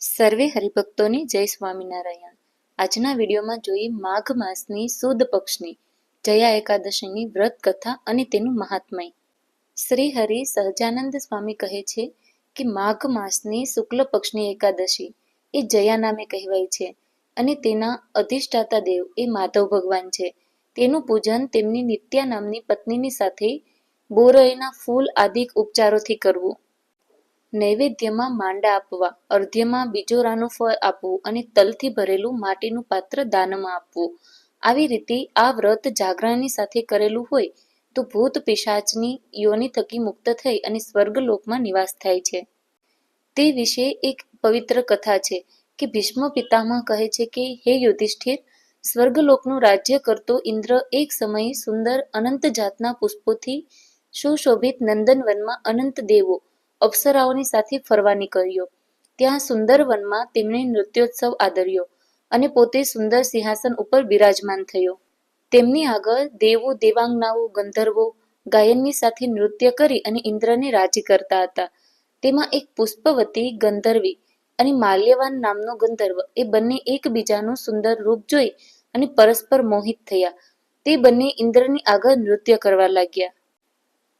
સર્વે હરિભક્તોને જય સ્વામિનારાયણ. આજના વિડીયોમાં જોઈએ માઘ માસની સુદ પક્ષની, જયા એકાદશીની વ્રત કથા અને તેનું મહાત્મય. શ્રી હરિ સહજાનંદ સ્વામી કહે છે કે માઘ માસની શુક્લ પક્ષની એકાદશી એ જયા નામે કહેવાય છે અને તેના અધિષ્ઠાતા દેવ એ માધવ ભગવાન છે. તેનું પૂજન તેમની નિત્યા નામની પત્નીની સાથે બોરયના ફૂલ આદિક ઉપચારોથી કરવું. નૈવેદ્યમાં માંડા આપવા, અર્ધ્યમાં બીજોરાનું ફળ આપવું અને તલથી ભરેલું માટીનું પાત્ર દાનમાં આપવું. આવી રીતે આ વ્રત જાગરણની સાથે કરેલું હોય તો ભૂત પિશાચની યોની થકી મુક્ત થઈ અને સ્વર્ગલોકમાં નિવાસ થાય છે. તે વિશે એક પવિત્ર કથા છે કે ભીષ્મ પિતામહ કહે છે કે, હે યુધિષ્ઠિર, સ્વર્ગલોકનું રાજ્ય કરતો ઇન્દ્ર એક સમયે સુંદર અનંત જાતના પુષ્પોથી સુશોભિત નંદનવનમાં અનંત દેવો અપ્સરાઓની સાથે ફરવા નીકળ્યો. ત્યાં સુંદર વનમાં તેમણે નૃત્યોત્સવ આદર્યો અને પોતે સુંદર સિંહાસન ઉપર બિરાજમાન થયો. તેમની આગળ દેવો, દેવાંગનાઓ, ગંધર્વો, ગાયનની સાથે નૃત્ય કરી અને ઇન્દ્રને રાજી કરતા હતા. તેમાં એક પુષ્પવતી, ગંધર્વી અને માલ્યવાન નામનો ગંધર્વ એ બંને એકબીજાનું સુંદર રૂપ જોઈ અને પરસ્પર મોહિત થયા. તે બંને ઇન્દ્રની આગળ નૃત્ય કરવા લાગ્યા.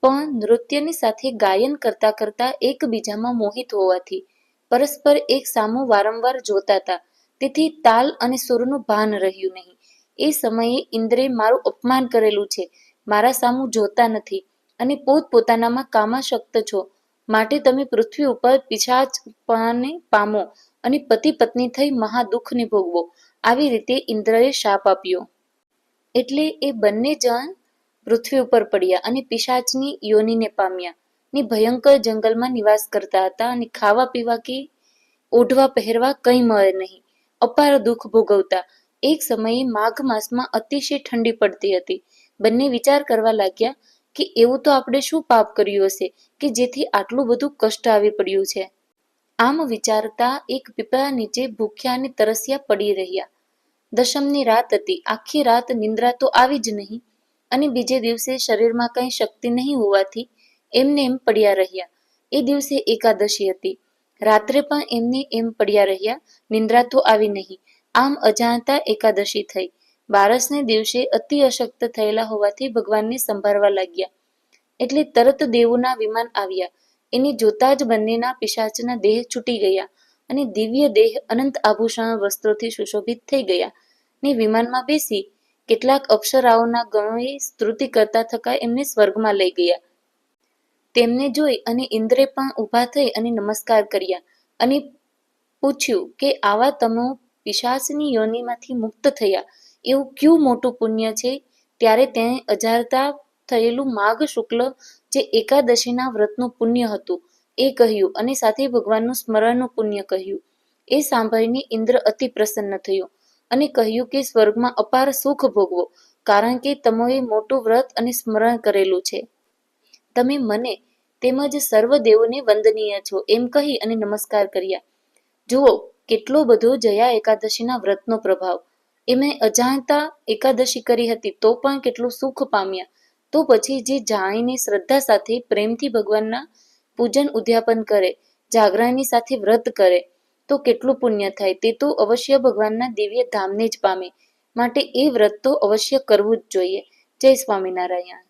પણ નૃત્યની સાથે ગાયન કરતા કરતા એકબીજામાં મોહિત હોવાથી પરસ્પર એક સામો વારંવાર જોતા હતા. તેથી તાલ અને સુરનું ભાન રહ્યું નહીં. એ સમયે ઇન્દ્રે મારું અપમાન કરેલું છે. મારા સામું જોતા નથી. અને પોતપોતાનામાં કામાશક્ત છો. માટે તમે પૃથ્વી ઉપર પિછાચપણાને પામો અને પતિ પત્ની થઈ મહા દુઃખને ભોગવો આવી રીતે ઇન્દ્રએ શાપ આપ્યો. એટલે એ બંને જણ પૃથ્વી ઉપર પડ્યા અને પિશાચની યોનિને પામ્યા. ને ભયંકર જંગલમાં નિવાસ કરતા હતા અને ખાવા પીવા કે ઓઢવા પહેરવા કંઈ મળે નહીં. અપાર દુઃખ ભોગવતા. એક સમયે માઘ માસમાં અતિશય ઠંડી પડતી હતી. બંને વિચાર કરવા લાગ્યા કે એવું તો આપણે શું પાપ કર્યું હશે કે જેથી આટલું બધું કષ્ટ આવી પડ્યું છે. આમ વિચારતા એક પીપળા નીચે ભૂખ્યા અને તરસ્યા પડી રહ્યા. દશમની રાત હતી. આખી રાત નિંદ્રા તો આવી જ નહીં. અને બીજે દિવસે શરીરમાં કંઈ શક્તિ નહીં હોવાથી એમને એમ પડ્યા રહ્યા. એ દિવસે એકાદશી હતી. રાત્રે પણ એમને એમ પડ્યા રહ્યા, નિંદ્રા તો આવી નહીં. આમ અજાણતા એકાદશી થઈ. બારસને દિવસે અતિ અશક્ત થયેલા હોવાથી ભગવાનને સંભાળવા લાગ્યા. એટલે તરત દેવોના વિમાન આવ્યા. એને જોતા જ બંનેના પિશાચના દેહ છૂટી ગયા અને દિવ્ય દેહ અનંત આભૂષણ વસ્ત્રોથી સુશોભિત થઈ ગયા ને વિમાનમાં બેસી કેટલાક અપ્સરાઓના ગણોએ સ્તુતિ કરતા થકા એમને સ્વર્ગમાં લઈ ગયા. તેમને જોઈ અને ઇન્દ્રે પણ ઊભા થઈ અને નમસ્કાર કર્યા અને પૂછ્યું કે આવા તમો પિશાચની યોનિમાંથી મુક્ત થયા. એવું ક્યું મોટું પુણ્ય છે? ત્યારે તેણે અજારતા થયેલું માઘ શુક્લ જે એકાદશીના વ્રતનું પુણ્ય હતું, એ કહ્યું અને સાથે ભગવાનનું સ્મરણનું પુણ્ય કહ્યું. એ સાંભળીને ઇન્દ્ર અતિ પ્રસન્ન થયો. અને કહ્યું કે સ્વર્ગમાં અપાર સુખ ભોગવો, કારણ કે તમોએ મોટું વ્રત અને સ્મરણ કરેલું છે. તમે મને તેમજ સર્વ દેવોને વંદનીય છો એમ કહી અને નમસ્કાર કર્યા. જુઓ, કેટલો બધો જયા એકાદશીના વ્રતનો પ્રભાવ. એમણે અજાણતા એકાદશી કરી હતી તો પણ કેટલું સુખ પામ્યા. તો પછી જે જાણીને શ્રદ્ધા સાથે પ્રેમથી ભગવાનના પૂજન ઉદ્યાપન કરે, જાગરણની સાથે વ્રત કરે તો કેટલું પુણ્ય થાય તે તો અવશ્ય ભગવાનના દિવ્ય ધામને જ પામે. માટે એ વ્રત તો અવશ્ય કરવું જ જોઈએ. જય સ્વામિનારાયણ.